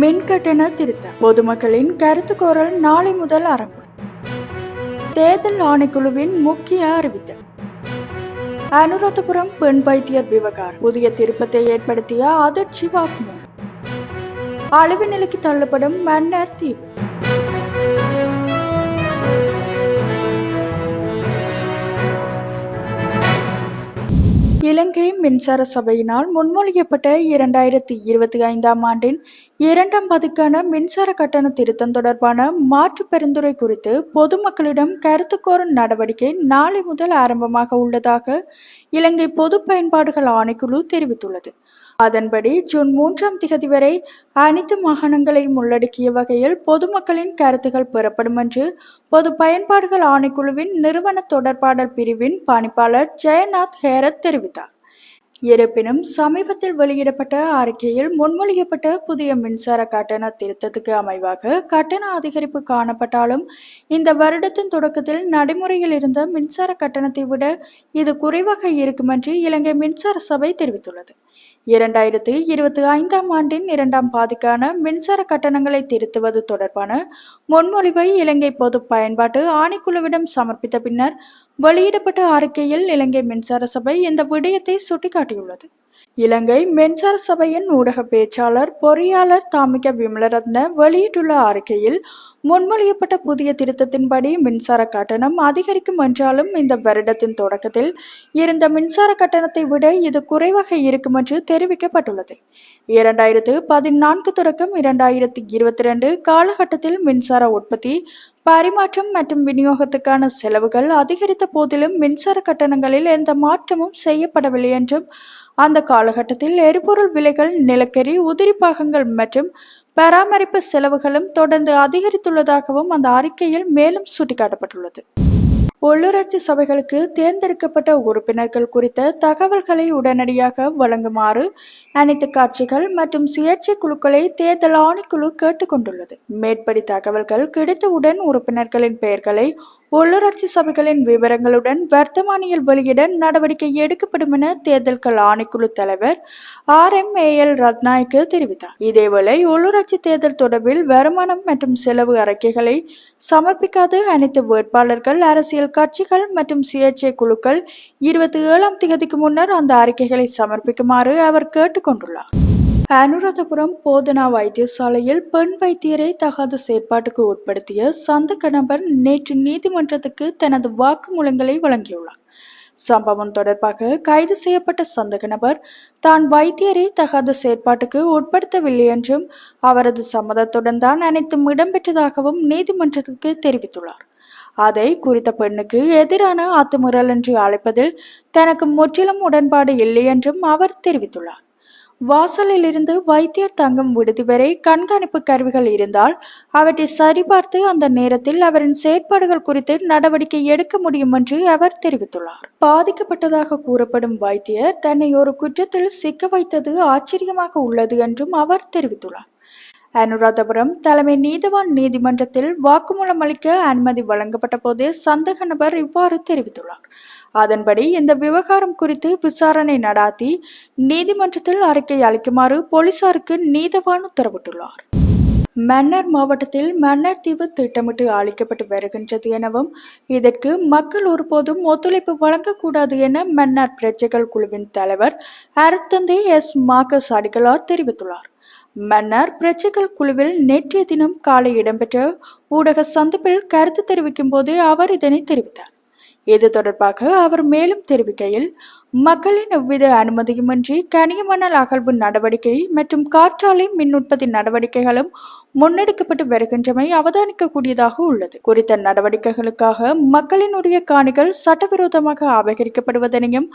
மின்கட்டண திருத்தம். பொதுமக்களின் கருத்து கோரல் நாளை முதல் ஆரம்பம். தேர்தல் ஆணைக்குழுவின் முக்கிய அறிவித்தல். அனுராதபுரம் பெண் வைத்தியர் விவகாரம். புதிய திருப்பத்தை ஏற்படுத்திய அதிர்ச்சி வாக்குமூலம். அழிவு நிலைக்கு தள்ளப்படும் மன்னர் தீவு. இலங்கை மின்சார சபையினால் முன்மொழியப்பட்ட இரண்டாயிரத்தி இருபத்தி ஐந்தாம் ஆண்டின் இரண்டாம் பதுக்கான மின்சார கட்டண திருத்தம் தொடர்பான மாற்று பரிந்துரை குறித்து பொதுமக்களிடம் கருத்து கோரும் நடவடிக்கை நாளை முதல் ஆரம்பமாக உள்ளதாக இலங்கை பொது பயன்பாடுகள் ஆணைக்குழு தெரிவித்துள்ளது. அதன்படி ஜூன் மூன்றாம் திகதி வரை அனைத்து மாகாணங்களையும் உள்ளடக்கிய வகையில் பொதுமக்களின் கருத்துகள் பெறப்படும் என்று பொது பயன்பாடுகள் ஆணைக்குழுவின் நிறுவன தொடர்பாடல் பிரிவின் பணிப்பாளர் ஜெயநாத் ஹேரத் தெரிவித்தார். இருப்பினும் சமீபத்தில் வெளியிடப்பட்ட அறிக்கையில் முன்மொழியப்பட்ட புதிய மின்சார கட்டண திருத்தத்துக்கு அமைவாக கட்டண அதிகரிப்பு காணப்பட்டாலும் இந்த வருடத்தின் தொடக்கத்தில் நடைமுறையில் இருந்த மின்சார கட்டணத்தை விட இது குறைவாக இருக்கும் என்று இலங்கை மின்சார சபை தெரிவித்துள்ளது. இரண்டாயிரத்து இருபத்தி ஐந்தாம் ஆண்டின் இரண்டாம் பாதிக்கான மின்சார கட்டணங்களை திருத்துவது தொடர்பான முன்மொழிவை இலங்கை பொது பயன்பாட்டு ஆணைக்குழுவிடம் சமர்ப்பித்த பின்னர் வெளியிடப்பட்ட அறிக்கையில் இலங்கை மின்சார சபை இந்த விடயத்தை சுட்டிக்காட்டியுள்ளது. இலங்கை மின்சார சபையின் ஊடக பேச்சாளர் பொறியாளர் தாமிக விமலரத்ன வெளியிட்டுள்ள அறிக்கையில் முன்மொழியப்பட்ட புதிய திருத்தத்தின்படி மின்சார கட்டணம் அதிகரிக்கும் என்றாலும் இந்த வருடத்தின் தொடக்கத்தில் இருந்த மின்சார கட்டணத்தை விட இது குறைவாக இருக்கும் என்று தெரிவிக்கப்பட்டுள்ளது. இரண்டாயிரத்து பதினான்கு தொடக்கம் இரண்டாயிரத்தி இருபத்தி ரெண்டு காலகட்டத்தில் மின்சார உற்பத்தி பரிமாற்றம் மற்றும் விநியோகத்துக்கான செலவுகள் அதிகரித்த போதிலும் மின்சார கட்டணங்களில் எந்த மாற்றமும் செய்யப்படவில்லை என்றும் அந்த காலகட்டத்தில் எரிபொருள் விலைகள் நிலக்கரி உதிரி பாகங்கள் மற்றும் பராமரிப்பு செலவுகளும் தொடர்ந்து அதிகரித்துள்ளதாகவும் அந்த அறிக்கையில் மேலும் சுட்டிக்காட்டப்பட்டுள்ளது. உள்ளூராட்சி சபைகளுக்கு தேர்ந்தெடுக்கப்பட்ட உறுப்பினர்கள் குறித்த தகவல்களை உடனடியாக வழங்குமாறு அனைத்து கட்சிகள் மற்றும் சுயேட்சை குழுக்களை தேர்தல் ஆணைக்குழு கேட்டுக்கொண்டுள்ளது மேற்படி தகவல்கள் கிடைத்தவுடன் உறுப்பினர்களின் பெயர்களை உள்ளூராட்சி சபைகளின் விவரங்களுடன் வர்த்தமானியில் வெளியிட நடவடிக்கை எடுக்கப்படும் என தேர்தல்கள் ஆணைக்குழு தலைவர் R M A L Rathnayake தெரிவித்தார். இதேவேளை உள்ளூராட்சி தேர்தல் தொடர்பில் வருமானம் மற்றும் செலவு அறிக்கைகளை சமர்ப்பிக்காத அனைத்து வேட்பாளர்கள் அரசியல் கட்சிகள் மற்றும் சுயேட்சை குழுக்கள் இருபத்தி ஏழாம் தேதிக்கு முன்னர் அந்த அறிக்கைகளை சமர்ப்பிக்குமாறு அவர் கேட்டுக்கொண்டுள்ளார். அனுராதபுரம் போதனா வைத்தியசாலையில் பெண் வைத்தியரை தகாத செயற்பாட்டுக்கு உட்படுத்திய சந்தக நபர் நேற்று நீதிமன்றத்துக்கு தனது வாக்குமூலங்களை வழங்கியுள்ளார். சம்பவம் தொடர்பாக கைது செய்யப்பட்ட சந்தக நபர் தான் வைத்தியரை தகாத செயற்பாட்டுக்கு உட்படுத்தவில்லை என்றும் அவரது சம்மதத்துடன் தான் அனைத்தும் இடம்பெற்றதாகவும் நீதிமன்றத்துக்கு தெரிவித்துள்ளார். அதை குறித்த பெண்ணுக்கு எதிரான அத்துமுறல் என்று அழைப்பதில் தனக்கு முற்றிலும் உடன்பாடு இல்லை என்றும் அவர் தெரிவித்துள்ளார். வாசலிலிருந்து வைத்தியர் தங்கும் விடுதி வரை கண்காணிப்பு கருவிகள் இருந்தால் அவற்றை சரிபார்த்து அந்த நேரத்தில் அவரின் செயற்பாடுகள் குறித்து நடவடிக்கை எடுக்க முடியும் என்று அவர் தெரிவித்துள்ளார். பாதிக்கப்பட்டதாக கூறப்படும் வைத்தியர் தன்னை ஒரு குற்றத்தில் சிக்க வைத்தது ஆச்சரியமாக உள்ளது என்றும் அவர் தெரிவித்துள்ளார். அனுராதபுரம் தலைமை நீதிவான் நீதிமன்றத்தில் வாக்குமூலம் அளிக்க அனுமதி வழங்கப்பட்ட போது சந்தக நபர் இவ்வாறு தெரிவித்துள்ளார். அதன்படி இந்த விவகாரம் குறித்து விசாரணை நடாத்தி நீதிமன்றத்தில் அறிக்கை அளிக்குமாறு போலீசாருக்கு நீதவான் உத்தரவிட்டுள்ளார். மன்னர் மாவட்டத்தில் மன்னர் தீவு திட்டமிட்டு அளிக்கப்பட்டு வருகின்றது எனவும் இதற்கு மக்கள் ஒருபோதும் ஒத்துழைப்பு வழங்கக்கூடாது என மன்னர் பிரஜைகள் குழுவின் தலைவர் அருத்தந்தை எஸ். மார்க்கஸ் அடிகளார் தெரிவித்துள்ளார். மன்னர் பிரஜைகள் குழுவில் நேற்றைய தினம் காலை இடம்பெற்ற ஊடக சந்திப்பில் கருத்து தெரிவிக்கும் போது அவர் இதனை தெரிவித்தார். இது தொடர்பாக அவர் மேலும் தெரிவிக்கையில் மக்களின் எவ்வித அனுமதியுமின்றி கனியமணல் அகழ்வு நடவடிக்கை மற்றும் காற்றாலை மின் உற்பத்தி நடவடிக்கைகளும் முன்னெடுக்கப்பட்டு வருகின்றமை அவதானிக்கக்கூடியதாக உள்ளது. குறித்த நடவடிக்கைகளுக்காக மக்களினுடைய காணிகள் சட்டவிரோதமாக அபகரிக்கப்படுவதனையும்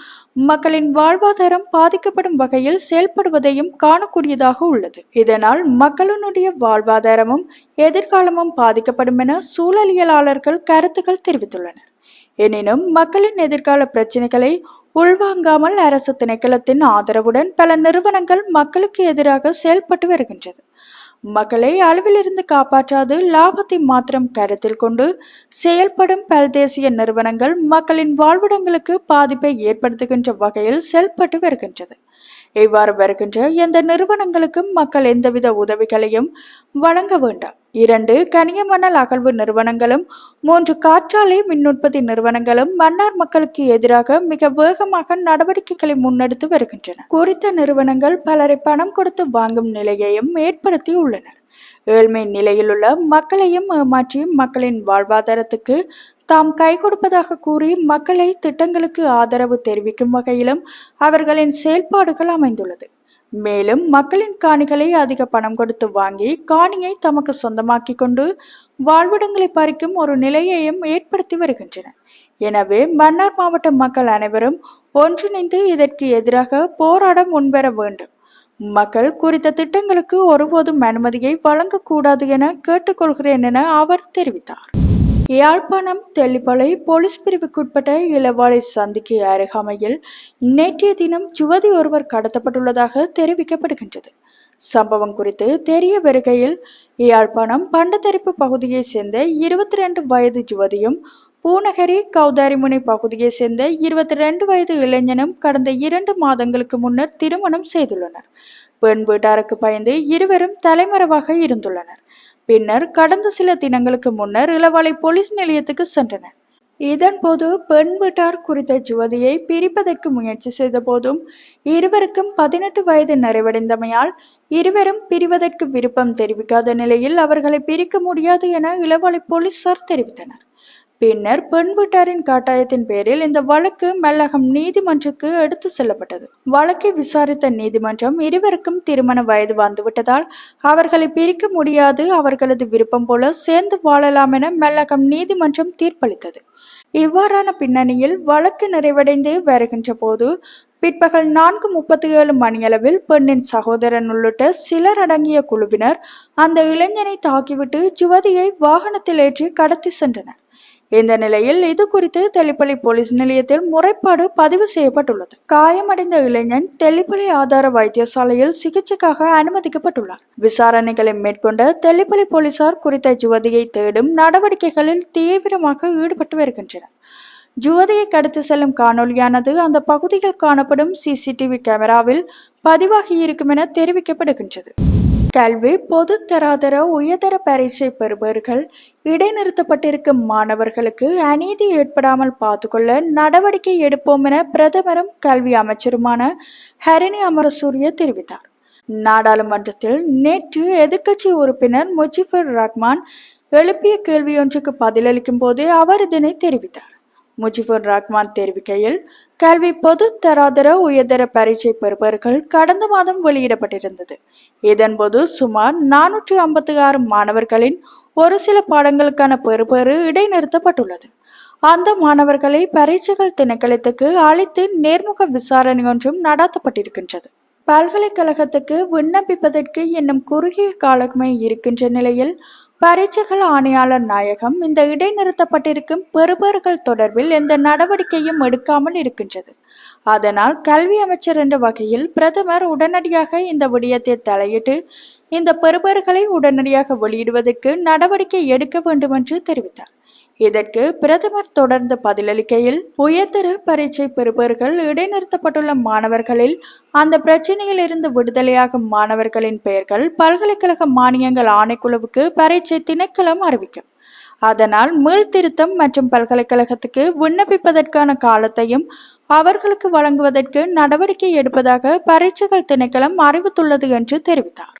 மக்களின் வாழ்வாதாரம் பாதிக்கப்படும் வகையில் செயல்படுவதையும் காணக்கூடியதாக உள்ளது. இதனால் மக்களினுடைய வாழ்வாதாரமும் எதிர்காலமும் பாதிக்கப்படும் என சூழலியலாளர்கள் கருத்துக்கள் தெரிவித்துள்ளனர். எனினும் மக்களின் எதிர்கால பிரச்சினைகளை உள்வாங்காமல் அரசு திணைக்களத்தின் ஆதரவுடன் பல நிறுவனங்கள் மக்களுக்கு எதிராக செயல்பட்டு வருகின்றது. மக்களை அளவிலிருந்து காப்பாற்றாது லாபத்தை மாத்திரம் கருத்தில் கொண்டு செயல்படும் பல்தேசிய நிறுவனங்கள் மக்களின் வாழ்விடங்களுக்கு பாதிப்பை ஏற்படுத்துகின்ற வகையில் செயல்பட்டு வருகின்றது. இவ்வாறு வருகின்ற எந்த நிறுவனங்களுக்கும் மக்கள் எந்தவித உதவிகளையும் வழங்க வேண்டாம். இரண்டு கனிய மணல் அகழ்வு நிறுவனங்களும் மூன்று காற்றாலை மின் உற்பத்தி நிறுவனங்களும் மன்னார் மக்களுக்கு எதிராக மிக வேகமாக நடவடிக்கைகளை முன்னெடுத்து வருகின்றன. குறித்த நிறுவனங்கள் பலரை பணம் கொடுத்து வாங்கும் நிலையையும் ஏற்படுத்தி உள்ளனர். ஏழ்மை நிலையிலுள்ள மக்களையும் ஏமாற்றி மக்களின் வாழ்வாதாரத்துக்கு தாம் கை கொடுப்பதாக கூறி மக்களை திட்டங்களுக்கு ஆதரவு தெரிவிக்கும் வகையிலும் அவர்களின் செயல்பாடுகள் அமைந்துள்ளது. மேலும் மக்களின் காணிகளை அதிக பணம் கொடுத்து வாங்கி காணியை தமக்கு சொந்தமாக்கி கொண்டு வாழ்விடங்களை பறிக்கும் ஒரு நிலையையும் ஏற்படுத்தி வருகின்றன. எனவே மன்னார் மாவட்ட மக்கள் அனைவரும் ஒன்றிணைந்து இதற்கு எதிராக போராட முன்வர வேண்டும். மக்கள் குறித்த திட்டங்களுக்கு ஒருபோதும் அனுமதியை வழங்கக்கூடாது என கேட்டுக்கொள்கிறேன் என அவர் தெரிவித்தார். யாழ்ப்பாணம் தெல்லிப்பளை போலீஸ் பிரிவுக்குட்பட்ட இளவாலை சந்திக்கு அருகாமையில் நேற்றைய தினம் யுவதி ஒருவர் கடத்தப்பட்டுள்ளதாக தெரிவிக்கப்படுகின்றது. சம்பவம் குறித்து தெரிய வருகையில் யாழ்ப்பாணம் பண்டத்தரிப்பு பகுதியைச் சேர்ந்த இருபத்தி ரெண்டு வயது யுவதியும் பூநகரி கௌதாரிமுனை பகுதியைச் சேர்ந்த இருபத்தி ரெண்டு வயது இளைஞனும் கடந்த இரண்டு மாதங்களுக்கு முன்னர் திருமணம் செய்துள்ளனர். பெண் வீட்டாருக்கு பயந்து இருவரும் தலைமறைவாக இருந்துள்ளனர். பின்னர் கடந்த சில தினங்களுக்கு முன்னர் இளவாலை போலீஸ் நிலையத்துக்கு சென்றனர். இதன்போது பெண் வீட்டார் குறித்த ஜுவதியை பிரிப்பதற்கு முயற்சி செய்த போதும் இருவருக்கும் பதினெட்டு வயது நிறைவடைந்தமையால் இருவரும் பிரிவதற்கு விருப்பம் தெரிவிக்காத நிலையில் அவர்களை பிரிக்க முடியாது என இளவாலை போலீசார் தெரிவித்தனர். பின்னர் பெண் வீட்டாரின் கட்டாயத்தின் பேரில் இந்த வழக்கு மெல்லகம் நீதிமன்றுக்கு எடுத்து செல்லப்பட்டது. வழக்கை விசாரித்த நீதிமன்றம் இருவருக்கும் திருமண வயது வந்துவிட்டதால் அவர்களை பிரிக்க முடியாது அவர்களது விருப்பம் போல சேர்ந்து வாழலாம் என மெல்லகம் நீதிமன்றம் தீர்ப்பளித்தது. இவ்வாறான பின்னணியில் வழக்கு நிறைவடைந்து வருகின்ற போது பிற்பகல் நான்கு முப்பத்தி ஏழு மணியளவில் பெண்ணின் சகோதரன் உள்ளிட்ட சிலர் அடங்கிய குழுவினர் அந்த இளைஞனை தாக்கிவிட்டு ஜுவதியை வாகனத்தில் ஏற்றி கடத்தி சென்றனர். இந்த நிலையில் இது குறித்து தெளிப்பள்ளி போலீஸ் நிலையத்தில் முறைப்பாடு பதிவு செய்யப்பட்டுள்ளது. காயமடைந்த இளைஞன் தெளிப்பள்ளி ஆதார வைத்தியசாலையில் சிகிச்சைக்காக அனுமதிக்கப்பட்டுள்ளார். விசாரணைகளை மேற்கொண்ட தெளிப்பள்ளி போலீசார் குறித்த ஜுவதியை தேடும் நடவடிக்கைகளில் தீவிரமாக ஈடுபட்டு வருகின்றனர். ஜுவதியை கடத்து செல்லும் காணொலியானது அந்த பகுதியில் காணப்படும் சிசிடிவி கேமராவில் பதிவாகி இருக்கும் என தெரிவிக்கப்படுகின்றது. கல்வி பொது தராதர உயர்தர பரீட்சை பெறுபவர்கள் இடைநிறுத்தப்பட்டிருக்கும் மாணவர்களுக்கு அநீதி ஏற்படாமல் பார்த்துக்கொள்ள நடவடிக்கை எடுப்போம் என பிரதமரும் கல்வி அமைச்சருமான ஹரிணி அமரசூரிய தெரிவித்தார். நாடாளுமன்றத்தில் நேற்று எதிர்க்கட்சி உறுப்பினர் முஜிபுர் ரஹ்மான் எழுப்பிய கேள்வியொன்றுக்கு பதிலளிக்கும் போது அவர் இதனை தெரிவித்தார். முஜிபுர் ரஹ்மான் தெரிவிக்கையில் கல்வி பொது தராதர உயர்தர பரீட்சை பெறுபவர்கள் கடந்த மாதம் வெளியிடப்பட்டிருந்தது. இதன்போது சுமார் நானூற்றி ஐம்பத்தி ஆறு மாணவர்களின் ஒரு சில பாடங்களுக்கான பெறுபேறு இடைநிறுத்தப்பட்டுள்ளது. அந்த மாணவர்களை பரீட்சைகள் திணைக்களத்துக்கு அழைத்து நேர்முக விசாரணை ஒன்றும் நடத்தப்பட்டிருக்கின்றது. பல்கலைக்கழகத்துக்கு விண்ணப்பிப்பதற்கு இன்னும் குறுகிய காலமே இருக்கின்ற நிலையில் பரீட்சைகள் ஆணையாளர் நாயகம் இந்த இடைநிறுத்தப்பட்டிருக்கும் பெறுபேறுகள் தொடர்பில் எந்த நடவடிக்கையும் எடுக்காமல் இருக்கின்றது. அதனால் கல்வி அமைச்சர் என்ற வகையில் பிரதமர் உடனடியாக இந்த விடயத்தை தலையிட்டு இந்த பெறுபேறுகளை உடனடியாக வெளியிடுவதற்கு நடவடிக்கை எடுக்க வேண்டும் என்று தெரிவித்தார். இதற்கு பிரதமர் தொடர்ந்து பதிலளிக்கையில் உயர்தர பரீட்சை பெறுபவர்கள் இடைநிறுத்தப்பட்டுள்ள மாணவர்களில் அந்த பிரச்சனையில் இருந்து விடுதலையாகும் மாணவர்களின் பெயர்கள் பல்கலைக்கழக மானியங்கள் ஆணைக்குழுவுக்கு பரீட்சை திணைக்களம் அறிவிக்கும். அதனால் மீள்திருத்தம் மற்றும் பல்கலைக்கழகத்துக்கு விண்ணப்பிப்பதற்கான காலத்தையும் அவர்களுக்கு வழங்குவதற்கு நடவடிக்கை எடுப்பதாக பரீட்சைகள் திணைக்களம் அறிவித்துள்ளது என்று தெரிவித்தார்.